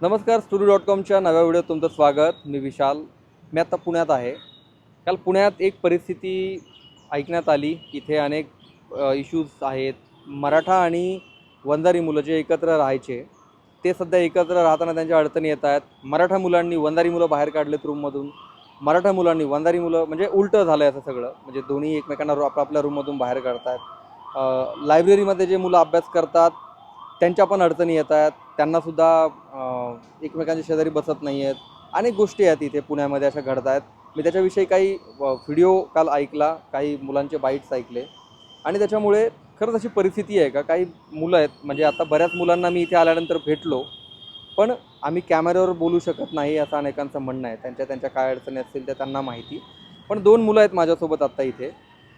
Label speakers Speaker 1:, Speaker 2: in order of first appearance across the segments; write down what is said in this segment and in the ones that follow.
Speaker 1: नमस्कार studio dot कॉमच्या नव्या व्हिडिओत तुमचं स्वागत. मी विशाल. मी आता पुण्यात आहे. काल पुण्यात एक परिस्थिती ऐकण्यात आली. इथे अनेक इश्यूज आहेत. मराठा आणि वंजारी मुलं जे एकत्र राहायचे ते सध्या एकत्र राहताना त्यांच्या अडचणी येत आहेत. मराठा मुलांनी वंजारी मुलं बाहेर काढलेत रूममधून. मराठा मुलांनी वंजारी मुलं म्हणजे उलटं झालं आहे असं सगळं. म्हणजे दोन्ही एकमेकांना रू- आपापल्या रूममधून बाहेर काढतात लायब्ररीमध्ये जे मुलं अभ्यास करतात त्यांच्या पण अडचणी येत आहेत. त्यांनासुद्धा एकमेकांच्या शेजारी बसत नाही आहेत. अनेक गोष्टी आहेत इथे पुण्यामध्ये अशा घडत आहेत मी त्याच्याविषयी काही व्हिडिओ काल ऐकला काही मुलांचे बाईट्स ऐकले. आणि त्याच्यामुळे खरंच अशी परिस्थिती आहे का काही मुलं आहेत म्हणजे आता बऱ्याच मुलांना मी इथे आल्यानंतर भेटलो. पण आम्ही कॅमेऱ्यावर बोलू शकत नाही असं अनेकांचं म्हणणं आहे. त्यांच्या त्यांच्या काय अडचणी असतील त्या त्यांना माहिती. पण दोन मुलं आहेत माझ्यासोबत आत्ता इथे.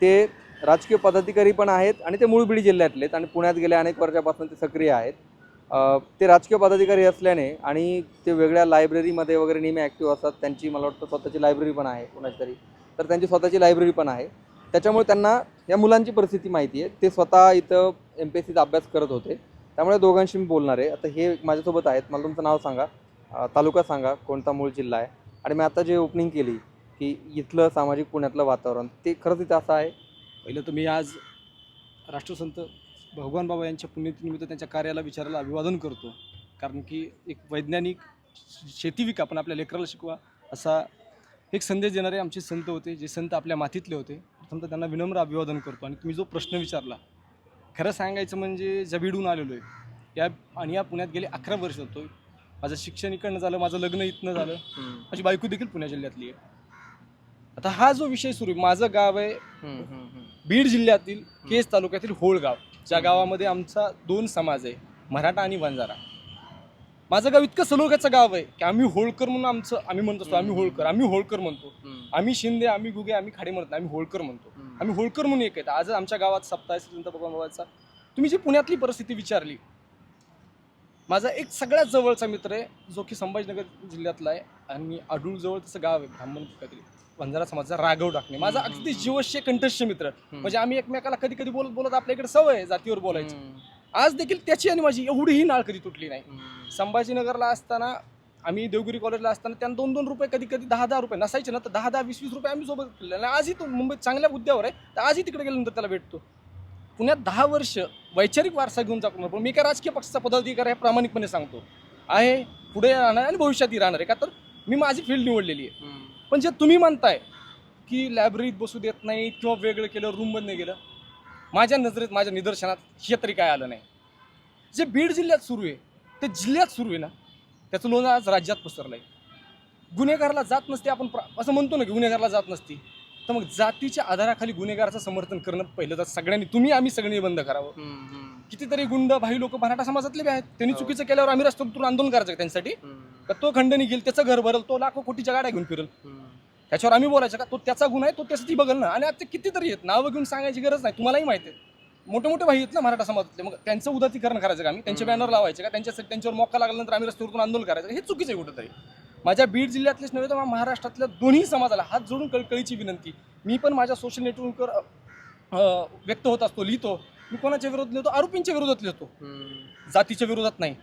Speaker 1: ते राजकीय पदाधिकारी पण आहेत आणि ते मूळ जिल्ह्यातले आहेत आणि पुण्यात गेल्या अनेक वर्षापासून ते सक्रिय आहेत. ते राजकीय पदाधिकारी असल्याने आणि ते वेगळ्या लायब्ररीमध्ये वगैरे नेहमी ॲक्टिव्ह असतात त्यांची मला वाटतं स्वतःची लायब्ररी पण आहे कुणाची तरी. तर त्यांची स्वतःची लायब्ररी पण आहे. त्याच्यामुळे त्यांना या मुलांची परिस्थिती माहिती आहे ते स्वतः इथं एम पी एस सीचा अभ्यास करत होते. त्यामुळे दोघांशी मी बोलणार आहे. आता हे माझ्यासोबत आहेत. मला तुमचं नाव सांगा. तालुका सांगा. कोणता मूळ जिल्हा आहे? आणि मी आता जे ओपनिंग केली की इथलं सामाजिक पुण्यातलं वातावरण ते खरंच इथं असं आहे?
Speaker 2: पहिलं तुम्ही आज राष्ट्रसंत भगवान बाबा यांच्या पुण्यतिनिमित्त त्यांच्या कार्याला विचारायला अभिवादन करतो. कारण की एक वैज्ञानिक शेतीविक आपण आपल्या लेकराला शिकवा असा एक संदेश देणारे आमचे संत होते जे संत आपल्या मातीतले होते. प्रथम तर त्यांना विनम्र अभिवादन करतो आणि तुम्ही जो प्रश्न विचारला खरं सांगायचं म्हणजे जबिडून आलेलो आहे या आणि या पुण्यात गेले अकरा वर्ष होतो माझं शिक्षण इकडनं झालं माझं लग्न इथनं झालं. माझी बायको देखील पुणे जिल्ह्यातली आहे. आता हा जो विषय सुरू आहे माझं गाव आहे बीड जिल्ह्यातील केस तालुक्यातील होळगाव. ज्या गावामध्ये आमचा दोन समाज आहे मराठा आणि वंजारा. माझं गाव इतकं सलोख्याचं गाव आहे की आम्ही होळकर म्हणून आमचं आम्ही म्हणत असतो आम्ही होळकर आम्ही होळकर म्हणतो. आम्ही शिंदे आम्ही गुगे आम्ही खाडे म्हणत आम्ही होळकर म्हणतो. आम्ही होळकर म्हणून एक आहेत आज आमच्या गावात सप्ताह आहे बाबाचा तुम्ही जी पुण्यातली परिस्थिती विचारली माझा एक सगळ्यात जवळचा मित्र आहे जो की संभाजीनगर जिल्ह्यातला आहे आणि अडूळ जवळ तसं गाव आहे ब्राह्मण काहीतरी वंजारा समाजाचा राघव टाकणे माझा अगदी. जीवश्य कंठस्थ मित्र म्हणजे आम्ही एकमेकाला कधी कधी बोलत बोलत आपल्याकडे सवय आहे जातीवर बोलायची. आज देखील त्याची आणि माझी एवढीही नाळ कधी तुटली नाही. संभाजीनगरला असताना आम्ही देवगिरी कॉलेजला असताना त्यांना दोन दोन रुपये कधी कधी दहा दहा रुपये नसायचे ना तर दहा दहा वीस वीस रुपये आम्ही सोबत केले. आणि आजही तो मुंबईत चांगल्या मुद्द्यावर आहे तर आजही तिकडे गेल्यानंतर त्याला भेटतो. पुण्यात दहा वर्ष वैचारिक वारसा घेऊन जातो पण मी काय राजकीय पक्षाचा पदाधिकारी आहे प्रामाणिकपणे सांगतो. आहे पुढे राहणार आणि भविष्यातही राहणार आहे. का तर मी माझी फील्ड निवडलेली आहे. पण जे तुम्ही म्हणताय की लायब्ररीत बसू देत नाही किंवा वेगळं केलं रूममध्ये गेलं माझ्या नजरेत माझ्या निदर्शनात हे तरी काय आलं नाही. जे बीड जिल्ह्यात सुरू आहे ते जिल्ह्यात सुरू आहे ना त्याचं लोण आज राज्यात पसरलं आहे गुन्हेगाराला जात नसते आपण असं म्हणतो ना की गुन्हेगाराला जात नसती. तर मग जातीच्या आधाराखाली गुन्हेगाराचं समर्थन करणं पहिलं तर सगळ्यांनी तुम्ही आम्ही सगळ्यांनी बंद करावं. कितीतरी गुंड भाई लोक मराठा समाजातले बी आहेत. त्यांनी
Speaker 1: हो.
Speaker 2: चुकीचं केल्यावर आम्ही रस्त्यावर उतरून आंदोलन करायचं त्यांच्यासाठी? का तो खंड निघेल त्याचं घर भरल तो लाखो कोटीच्या गाड्या घेऊन फिरल. त्याच्यावर आम्ही बोलायचं का? तो त्याचा गुन्हा आहे तो त्यासाठी बघल ना. आणि आता कितीतरी आहेत नावं घेऊन सांगायची गरज नाही. तुम्हालाही माहिती आहे. मोठे मोठे भाई आहेत ना मराठा समाजातले. मग त्यांचं उदातीकरण करायचं का आम्ही? त्यांचे
Speaker 1: हम्म.
Speaker 2: बॅनर लावायचे का? त्यांच्यासाठी त्यांच्यावर मोका लागल्यानंतर आम्ही रस्त्यावरून आंदोलन करायचं? हे चुकीचं आहे कुठंतरी. माझ्या बीड जिल्ह्यातलेच नव्हे तर महाराष्ट्रातल्या दोन्ही समाजाला हात जोडून कळकळीची विनंती. मी पण माझ्या सोशल नेटवर्कवर व्यक्त होत असतो लिहितो. मी कोणाच्या विरोधात लिहितो? आरोपींच्या विरोधात लिहितो. जातीच्या विरोधात नाही.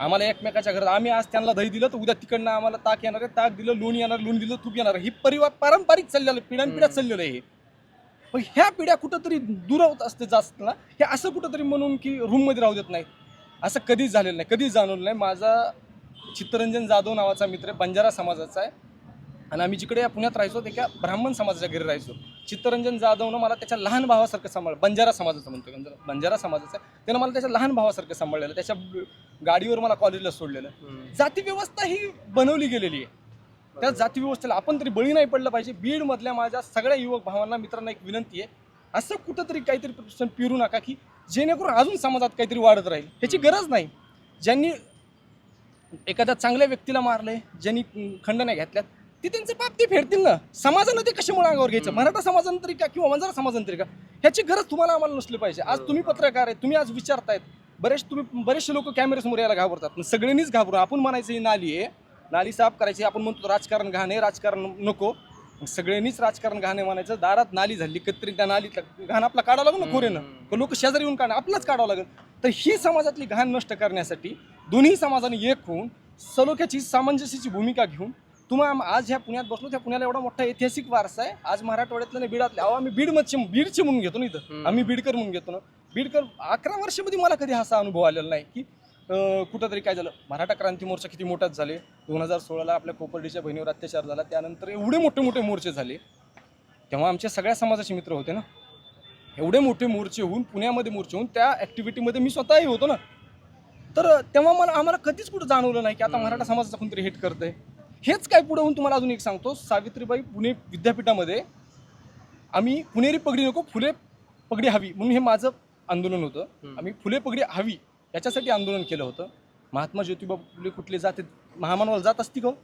Speaker 2: आम्हाला एकमेकाच्या घरात आम्ही आज त्यांना दही दिलं तर उद्या तिकडनं आम्हाला ताक येणार आहे. ताक दिलं लोणी येणार लोणी दिलं तूप येणार ही परिवार पारंपरिक चाललेलं पिढ्यानपिढ्या. चाललेलं आहे. पण ह्या पिढ्या कुठंतरी दुरावत असते जास्त ना हे असं कुठंतरी म्हणून की रूममध्ये राहू देत नाही असं कधीच झालेलं नाही. कधीच जाणवलं नाही. माझा चित्तरंजन जाधव नावाचा मित्र आहे, बंजारा समाजाचा आहे. आणि आम्ही जिकडे या पुण्यात राहायचो ते एका ब्राह्मण समाजाच्या घरी राहायचो. चित्तरंजन जाधवनं मला त्याच्या लहान भावासारखं सांभाळ बंजारा समाजाचं म्हणतो बंजारा समाजाचं आहे. त्यानं मला त्याच्या लहान भावासारखं सांभाळलेलं. त्याच्या गाडीवर मला कॉलेजला सोडलेलं. जाती व्यवस्था ही बनवली गेलेली आहे. त्या जाती व्यवस्थेला आपण तरी बळी नाही पडलं पाहिजे. बीडमधल्या माझ्या सगळ्या युवक भावांना मित्रांना एक विनंती आहे. असं कुठंतरी काहीतरी प्रश्न पिरू नका की जेणेकरून अजून समाजात काहीतरी वाढत राहील. ह्याची गरज नाही. ज्यांनी एखाद्या चांगल्या व्यक्तीला मारलंय ज्यांनी अं, खंडण्या घेतल्यात ते त्यांचे पाप ते फेडतील ना? समाजानं ते कशामुळे अंगावर घ्यायचं. मराठा समाजानं तरी का किंवा वंजारा समाजानं तरी का? ह्याची गरज तुम्हाला आम्हाला नसली पाहिजे. आज तुम्ही पत्रकार आहेत तुम्ही आज विचारतायत. बरेच तुम्ही बरेचसे लोक कॅमेऱ्यासमोर यायला घाबरतात. पण सगळ्यांनीच घाबरून आपण म्हणायचं ही नाली आहे. नाली साफ करायची आपण म्हणतो राजकारण घाणे राजकारण नको. सगळ्यांनीच राजकारण घाणे म्हणायचं दारात नाली झाली कत्री त्या नालीत घाण आपला काढावं लागेल ना खोरेनं लोक शेजारी येऊन काढणं आपलंच काढावं लागेल. तर ही समाजातली घाण नष्ट करण्यासाठी दोन्ही समाजाने एक होऊन सलोख्याची सामंजस्याची भूमिका घेऊन तुम्हाला आज ह्या पुण्यात बसलो त्या पुण्याला एवढा मोठा ऐतिहासिक वारसा आहे. आज मराठवाड्यातल्या नाही बीडातले अहो आम्ही बीडमध्ये बीडचे म्हणून घेतो ना इथं. आम्ही बीडकर म्हणून घेतो ना. बीडकर अकरा वर्षामध्ये मला कधी असा अनुभव आलेला नाही की कुठंतरी काय झालं? मराठा क्रांती मोर्चा किती मोठाच झाले. दोन हजार सोळाला आपल्या कोपर्डीच्या बहिणीवर अत्याचार झाला. त्यानंतर एवढे मोठे मोठे मोर्चे झाले. तेव्हा आमच्या सगळ्या समाजाचे मित्र होते ना. एवढे मोठे मोर्चे होऊन पुण्यामध्ये मोर्चे होऊन त्या ॲक्टिव्हिटीमध्ये मी स्वतःही होतो ना तर तेव्हा मला आम्हाला कधीच कुठं जाणवलं नाही की आता. मराठा समाजाचा कोणतरी हिट करतंय हेच काय पुढे होऊन तुम्हाला अजून एक सांगतो सावित्रीबाई पुणे विद्यापीठामध्ये आम्ही पुणेरी पगडी नको फुले पगडी हवी म्हणून हे माझं आंदोलन होतं. आम्ही फुले पगडी हवी याच्यासाठी आंदोलन केलं होतं महात्मा ज्योतिबा फुले कुठले जाते महामानवाला जात असती का हो?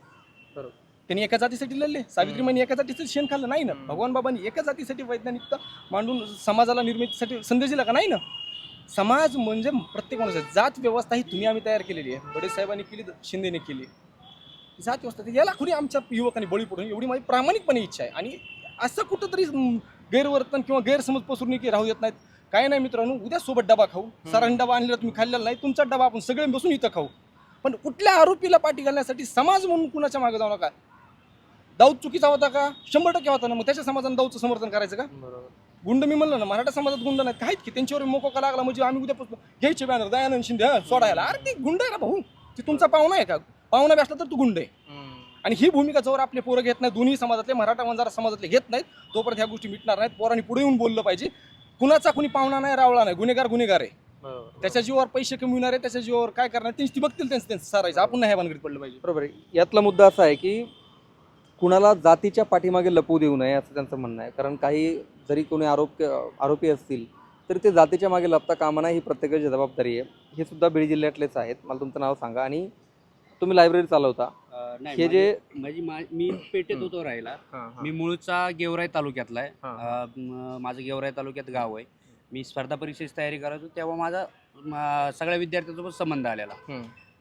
Speaker 1: बरोबर.
Speaker 2: त्यांनी एका जातीसाठी लढले. सावित्रीबाईंनी एका जातीचं शेण खाल्लं नाही ना. भगवान बाबांनी एका जातीसाठी वैज्ञानिकता मांडून समाजाला निर्मितीसाठी संदेश दिला का? नाही ना? समाज म्हणजे प्रत्येक माणूस जात व्यवस्था ही तुम्ही आम्ही तयार केलेली आहे. बडे साहेबांनी केली शिंदेने केली. जात व्यवस्था ती याला कुणी आमच्या युवकांनी बळी पडून एवढी माझी प्रामाणिकपणे इच्छा आहे. आणि असं कुठंतरी गैरवर्तन किंवा गैरसमज पसरवणुकी राहू देत नाहीत. काय नाही मित्रांनो उद्या सोबत डबा खाऊ. सरांनी डबा आणलेला तुम्ही खाल्लेला नाही तुमचा डबा आपण सगळे बसून इथं खाऊ. पण कुठल्या आरोपीला पाठी घालण्यासाठी समाज म्हणून कुणाच्या मागे जाऊ नका? दाऊद चुकीचा होता का? शंभर टक्के होता ना. मग त्याच्या समाजानं दाऊदचं समर्थन करायचं का? गुंड मी म्हणलं ना मराठा समाजात गुंड नाहीत. काहीत की? त्यांच्यावर मोकोका लागला? म्हणजे आम्ही उद्यापासून घ्यायचे बॅनर दयानंद शिंदे हा, सोडायला. अरे ते गुंड आहे ना भाऊ. ते तुमचा पाहुणा आहे का? पाहुणा बी असला तर तू गुंड आहे. आणि ही भूमिका जोवर आपले पोरं घेत नाही दोन्ही समाजातले मराठा वंजारा समाजातले घेत नाहीत. तोपर्यंत ह्या गोष्टी मिटणार नाहीत पोरांनी पुढे येऊन बोललं पाहिजे. कुणाचा कुणी पाहुणा नाही रावळा नाही. गुन्हेगार गुन्हेगार आहे. त्याच्या जीवावर पैसे कमविणार आहे त्याच्या जीवावर काय करणार? त्यांची ती बघतील त्यांचं त्यांचं सारायचं. आपण नाही भानगडीत पडलं पाहिजे.
Speaker 1: बरोबर यातला मुद्दा असा आहे की कुणाला जातीच्या पाठीमागे लपवू देऊ नये असं त्यांचं म्हणणं आहे. कारण काही जरी कोणी आरोप आरोपी असतील तरी ते जातीच्या मागे लपता कामा नये ही प्रत्येकाची जबाबदारी आहे. हे सुद्धा बीड जिल्ह्यातलेच आहेत. मला तुमचं नाव सांगा. आणि तुम्ही लायब्ररी चालवता.
Speaker 3: नाही
Speaker 1: हे जे
Speaker 3: माझी- मा- पेटेत. होतो राहिला मी मूळचा गेवराई तालुक्यातला आहे. माझं गेवराई तालुक्यात गाव आहे. मी स्पर्धा परीक्षेची तयारी करत होतो तेव्हा माझा सगळ्या विद्यार्थ्यांसोबत संबंध आलेला.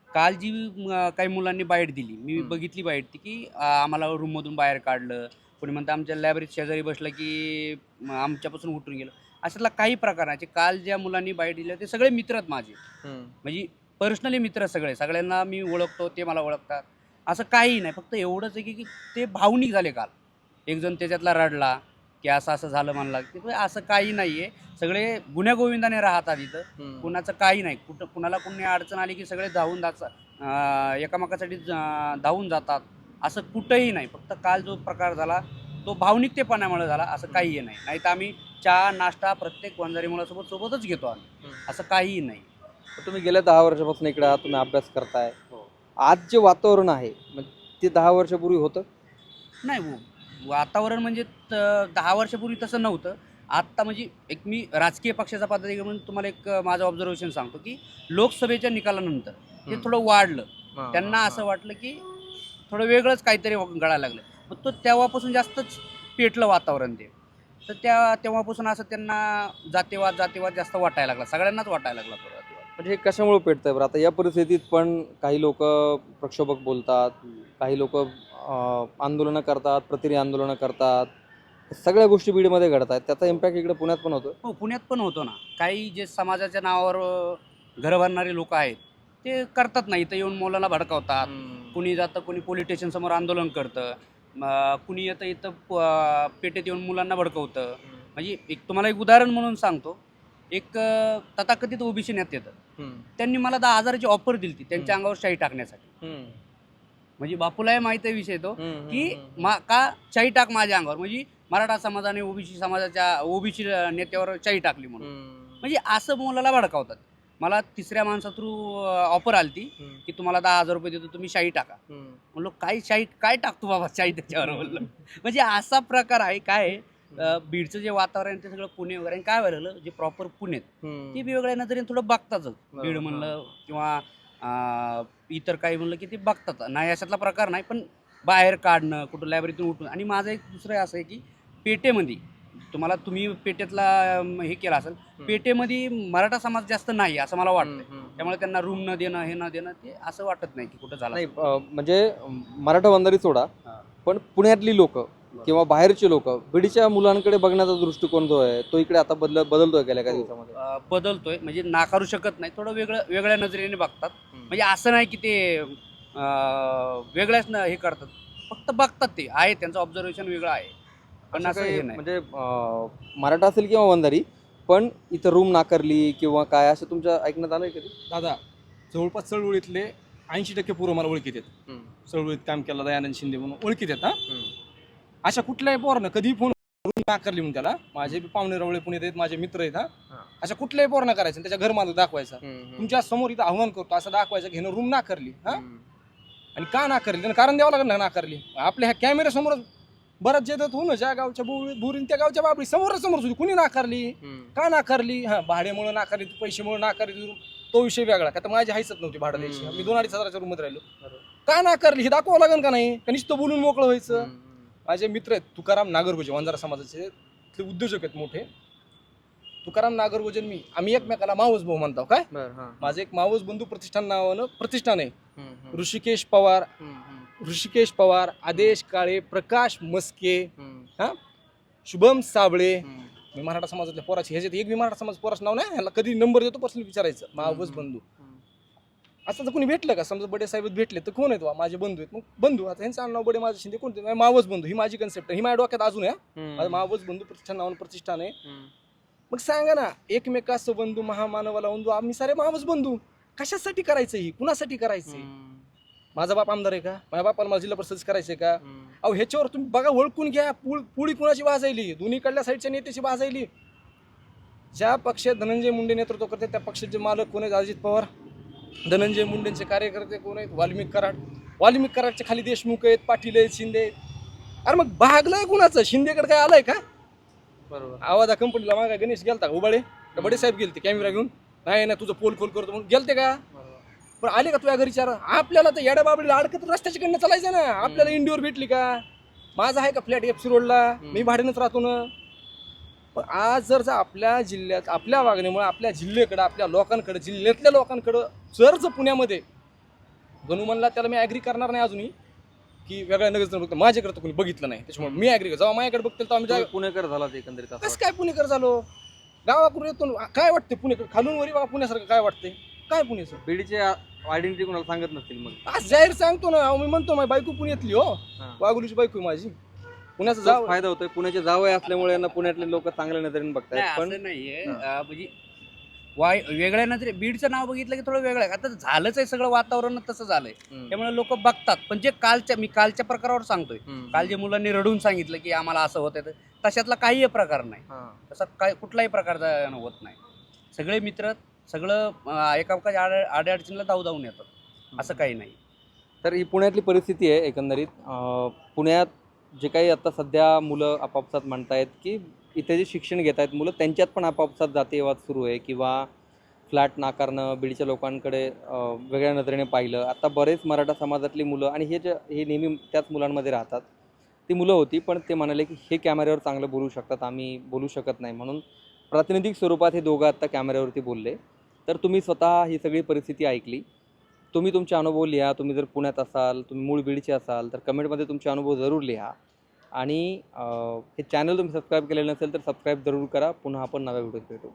Speaker 3: काल जी म, काही मुलांनी बाईट दिली मी. बघितली बाईट ती की आम्हाला रूममधून बाहेर काढलं कोणी म्हणतं आमच्या लायब्ररीत शेजारी बसलं की म, आमच्यापासून उठून गेलं. अशातला काही प्रकार जे काल ज्या मुलांनी बाईट दिल्या ते सगळे मित्र आहेत माझे म्हणजे पर्सनली मित्र सगळे सगळ्यांना मी ओळखतो ते मला ओळखतात. असं काही नाही फक्त एवढंच आहे की की ते भावनिक झाले काल. एक जण त्याच्यातला रडला की असं असं झालं म्हणला की ते असं काही नाही आहे सगळे गुन्ह्यागोविंदाने राहतात इथं. कुणाचं काही नाही. कुठं कुणाला कुणी अडचण आली की सगळे धावून जातात एकामेकासाठी धावून जातात. असं कुठंही नाही. फक्त काल जो प्रकार झाला तो भावनिकतेपणामुळे झाला. असं काही नाही नाही. तर आम्ही चहा नाश्ता प्रत्येक वंजारी मुलासोबत सोबतच घेतो आम्ही. असं काहीही नाही.
Speaker 1: तुम्ही गेल्या दहा वर्षापासून इकडे आहात. तुम्ही अभ्यास करताय.
Speaker 3: हो.
Speaker 1: आज जे वातावरण आहे म्हणजे ते दहा वर्षापूर्वी होतं?
Speaker 3: नाही व- वातावरण म्हणजे त- दहा वर्षापूर्वी तसं नव्हतं. आत्ता म्हणजे एक मी राजकीय पक्षाचा पदाधिकारी म्हणून तुम्हाला एक माझं ऑब्झर्वेशन सांगतो की लोकसभेच्या निकालानंतर ते. थोडं वाढलं. त्यांना असं वाटलं की थोडं वेगळंच काहीतरी गळायला लागलं. मग तो तेव्हापासून जास्तच पेटलं वातावरण ते. तर त्या तेव्हापासून असं त्यांना जातीवाद जातीवाद जास्त वाटायला लागला. सगळ्यांनाच वाटायला लागला तो जातीवाद.
Speaker 1: म्हणजे हे कशामुळे पेटतंय बरं? आता या परिस्थितीत पण काही लोक प्रक्षोभक बोलतात. काही लोक आंदोलनं करतात प्रतिरी आंदोलनं करतात सगळ्या गोष्टी बीडमध्ये घडतात त्याचा इम्पॅक्ट इकडे पुण्यात पण होतो
Speaker 3: हो पुण्यात पण होतो ना. काही जे समाजाच्या नावावर घरं भरणारे लोक आहेत ते करतात नाही इथं येऊन मुलाला भडकावतात. कुणी जातं कुणी पोलीस स्टेशनसमोर आंदोलन करतं. कुणी येतं इथं पेटेत येऊन मुलांना भडकवतं. म्हणजे एक तुम्हाला एक उदाहरण म्हणून सांगतो. एक तथाकथित ओबीसी नेते येतं त्यांनी मला दहा हजाराची ऑफर दिली त्यांच्या अंगावर शाही टाकण्यासाठी. म्हणजे बापूलाही माहिती आहे विषय तो की मा का चाई टाक माझ्या अंगावर? म्हणजे मराठा समाजाने ओबीसी समाजाच्या ओबीसी नेत्यावर चाई टाकली म्हणून. म्हणजे असं मुलाला भडकावतात. मला तिसऱ्या माणसा थ्रू ऑफर आली ती की तुम्हाला दहा हजार रुपये देतो तुम्ही शाही टाका. म्हणलो काय शाही काय टाकतो बाबा शाही त्याच्यावर? म्हणलं. म्हणजे असा प्रकार आहे काय बीडचं जे वातावरण ते सगळं पुणे वगैरे आणि काय व्हायला जे प्रॉपर पुण्यात ते वेगळ्या नजरेने थोडं बघतातच. बीड. म्हणलं किंवा अं, इतर काही म्हणलं की ते बघतात. नाही अशातला प्रकार नाही पण बाहेर काढणं कुठं लायब्ररीतून उठून आणि माझं एक दुसरं असं आहे की पेटेमध्ये तुम्हाला तुम्ही पेटेतला अं, हे केलं असेल पेटेमध्ये मराठा समाज जास्त नाही असं मला वाटतं त्यामुळे त्यांना रूम न देणं हे न देणं ते असं वाटत नाही की कुठं झालं
Speaker 1: नाही अं, म्हणजे मराठा बंधारी सोडा
Speaker 3: हा.
Speaker 1: पण पुण्यातली लोक किंवा बाहेरचे लोक बीडच्या मुलांकडे बघण्याचा दृष्टिकोन जो आहे तो इकडे आता बदल बदलतोय गेल्या काही
Speaker 3: हो.
Speaker 1: दिवसामध्ये.
Speaker 3: अं, बदलतोय. म्हणजे नाकारू शकत नाही. थोडं वेगळं वेगळ्या नजरेने बघतात. म्हणजे असं नाही की ते अं, वेगळ्याच न हे करतात. फक्त बघतात ते. आहे त्यांचं ऑब्झर्वेशन वेगळं आहे. पण
Speaker 1: असं काही
Speaker 3: हे नाही.
Speaker 1: म्हणजे अं, मराठा असेल किंवा वंजारी पण इथं रूम नाकारली किंवा काय असं तुमच्या ऐकण्यात आलंय कधी?
Speaker 2: दादा जवळपास चळवळीतले ऐंशी टक्के पूर्व मला ओळखीत आहेत. चळवळीत काम केलं दयानंद शिंदे म्हणून ओळखीत आहेत हा? अशा कुठल्याही पोरानं कधीही फोन करून नाकारली म्हणून त्याला. माझे बी पाहुणे रवळे पुण्यात आहेत माझे मित्र आहेत
Speaker 1: हा.
Speaker 2: अशा कुठल्याही पोरानं करायचं त्याच्या घर मालक दाखवायचा. तुमच्यासमोर इथं आव्हान करतो असं दाखवायचं घेणं रूम नाकारली हा. आणि का नाकारली त्यानं कारण द्यावं लागलं ना नाकारली आपल्या ह्या कॅमेऱ्यासमोरच बराच जेदत होऊन ज्या गावच्या बुरी बुरीन त्या गावच्या बाबडी समोरच समोर सुद्धा कुणी नाकारली का नाकारली हा भाड्यामुळे नाकारली पैशामुळे नाकारली तो विषय वेगळा. का तर माझी हायचत नव्हती भाडं द्यायची
Speaker 1: हम्म.
Speaker 2: मी दोन अडीच हजाराच्या रूममध्ये राहिलो. का नाकारली हे दाखवावं लागेल का नाही? का नुसतं बोलून मोकळं व्हायचं? माझे मित्र आहेत तुकाराम नागरगोजे वंजारा समाजाचे. ते उद्योजक आहेत मोठे. तुकाराम नागरगोजे आणि मी. आम्ही एकमेकाला मावस भाऊ म्हणतो काय?
Speaker 1: हां.
Speaker 2: माझं एक मावस बंधू प्रतिष्ठान नावानं प्रतिष्ठान आहे. ऋषिकेश पवार ऋषिकेश पवार आदेश काळे प्रकाश मस्के शुभम साबळे. मी मराठा समाजातल्या पोराची ह्याच्यात एक बी मराठा समाज पोराचं नाव नाही ह्याला कधी नंबर देतो पर्सनल विचारायचं. मावस बंधू. असं जर कोणी भेटलं का समजा बडे साहेब भेटले तर कोण आहेत वा माझे बंधू आहेत. मग बंधू आता ह्यांचं नाव बडे माझे शिंदे कोणते? मावस बंधू ही माझी कन्सेप्ट आहे. ही माझ्या डोक्यात अजून आहे माझं मावस बंधू प्रतिष्ठान नावानं प्रतिष्ठान आहे. मग सांगा ना एकमेकाचं बंधू महामानवाला बंधू आम्ही सारे मावस बंधू. कशासाठी करायचं ही? कुणासाठी करायचं माझा बाप आमदार आहे का? माझ्या बापाला मला जिल्हा परिषद करायचंय का? अहो ह्याच्यावर तुम्ही बघा ओळखून घ्या. पुळ पुळी कुणाची वाजायली? दोन्हीकडल्या साईडच्या नेत्याची वाजायली. ज्या पक्षात धनंजय मुंडे नेतृत्व करते त्या पक्षाचे मालक कोण आहेत? अजित पवार. धनंजय मुंडेंचे कार्यकर्ते कोण आहेत? वाल्मिक कराड. वाल्मिक कराडच्या खाली देशमुख आहेत पाटील आहेत शिंदे आहेत. अरे मग भागलंय कुणाचं? शिंदेकडे काय आलंय का?
Speaker 1: बरोबर.
Speaker 2: आवाजा कंपनीला मागा गणेश गेलता उबाळे? का बडे साहेब गेलते कॅमेरा घेऊन? नाही ना तुझं पोल खोल करतो म्हणून. गेलते का? पण आले का तुझ्या घरी चार? आपल्याला तर येड्या बाबडीला अडकत रस्त्याच्या कडनं चालायचं ना. आपल्याला इंडिओर भेटली का? माझा आहे का फ्लॅट एफसी रोडला मी भाड्यानंच राहतो ना. पण आज जर आपल्या जिल्ह्यात आपल्या वागण्यामुळे आपल्या जिल्ह्याकडं आपल्या लोकांकडे जिल्ह्यातल्या लोकांकडं जर जर पुण्यामध्ये गणुमनला त्याला मी ॲग्री करणार नाही अजूनही की वेगळ्या नगर बघतो. माझ्याकडे तर कोणी बघितलं नाही. त्याच्यामुळे मी ॲग्री जेव्हा माझ्याकडे बघतील तेव्हा आम्ही
Speaker 1: पुणेकर झाला एकंदरीत असं
Speaker 2: कसं काय पुणेकर झालो? गावाकडून येतो काय वाटते पुणेकर? खालून वरी बघा पुण्यासारखं काय वाटते काय पुण्याचं.
Speaker 1: बीडचे आयडेंटिटी कोणाला सांगत नसतील मग.
Speaker 2: आज जाहीर सांगतो ना मी म्हणतो माझी बायको पुण्यातली हो.
Speaker 1: हां.
Speaker 2: वाघुलीची बायको माझी. पुण्याचं जाव.
Speaker 1: फायदा होतोय. पुण्याचे जावई असल्यामुळे यांना पुण्यातले लोक चांगल्या नजरेने
Speaker 3: नाही
Speaker 1: बघतायत पण
Speaker 3: नाहीये. अं, म्हणजे वाय वेगळ्या नजरे बीडचं नाव बघितलं की थोडं वेगळं आहे. आता झालंच आहे सगळं वातावरण तसं झालंय.
Speaker 1: हम्म.
Speaker 3: त्यामुळे लोक बघतात. पण जे कालच्या मी कालच्या प्रकारावर सांगतोय.
Speaker 1: हम्म.
Speaker 3: काल जे मुलांनी रडून सांगितलं की आम्हाला असं होत आहे तशातला काही प्रकार नाही.
Speaker 1: हां.
Speaker 3: तसा काय कुठलाही प्रकारचा होत नाही. सगळे मित्र सगळं अं, एकामेकाच्या आड आड्याअडचणीला धाव धावून येतात. असं काही नाही.
Speaker 1: तर ही पुण्यातली परिस्थिती आहे एकंदरीत. अं, पुण्यात जे काही आता सध्या मुलं आपापसात म्हणतायत की इथे जे शिक्षण घेत आहेत मुलं त्यांच्यात पण आपापसात जातीयवाद सुरू आहे किंवा फ्लॅट नाकारणं बीडच्या लोकांकडे वेगळ्या नजरेने पाहिलं. आता बरेच मराठा समाजातली मुलं आणि हे जे हे नेहमी त्याच मुलांमध्ये राहतात. ती मुलं होती पण ते म्हणाले की हे कॅमेऱ्यावर चांगलं बोलू शकतात आम्ही बोलू शकत नाही म्हणून प्रातिनिधिक स्वरूपात हे दोघं आत्ता कॅमेऱ्यावरती बोलले. तर तुम्ही स्वतः ही सगळी परिस्थिती ऐकली. तुम्ही तुमचे अनुभव लिहा. तुम्ही जर पुण्यात असाल तुम्ही मूळ बीडचे असाल तर कमेंटमध्ये तुमचे अनुभव जरूर लिहा. आणि हे चॅनल तुम्ही सबस्क्राईब केलेलं नसेल तर सबस्क्राईब जरूर करा. पुन्हा आपण नव्या व्हिडिओत भेटू.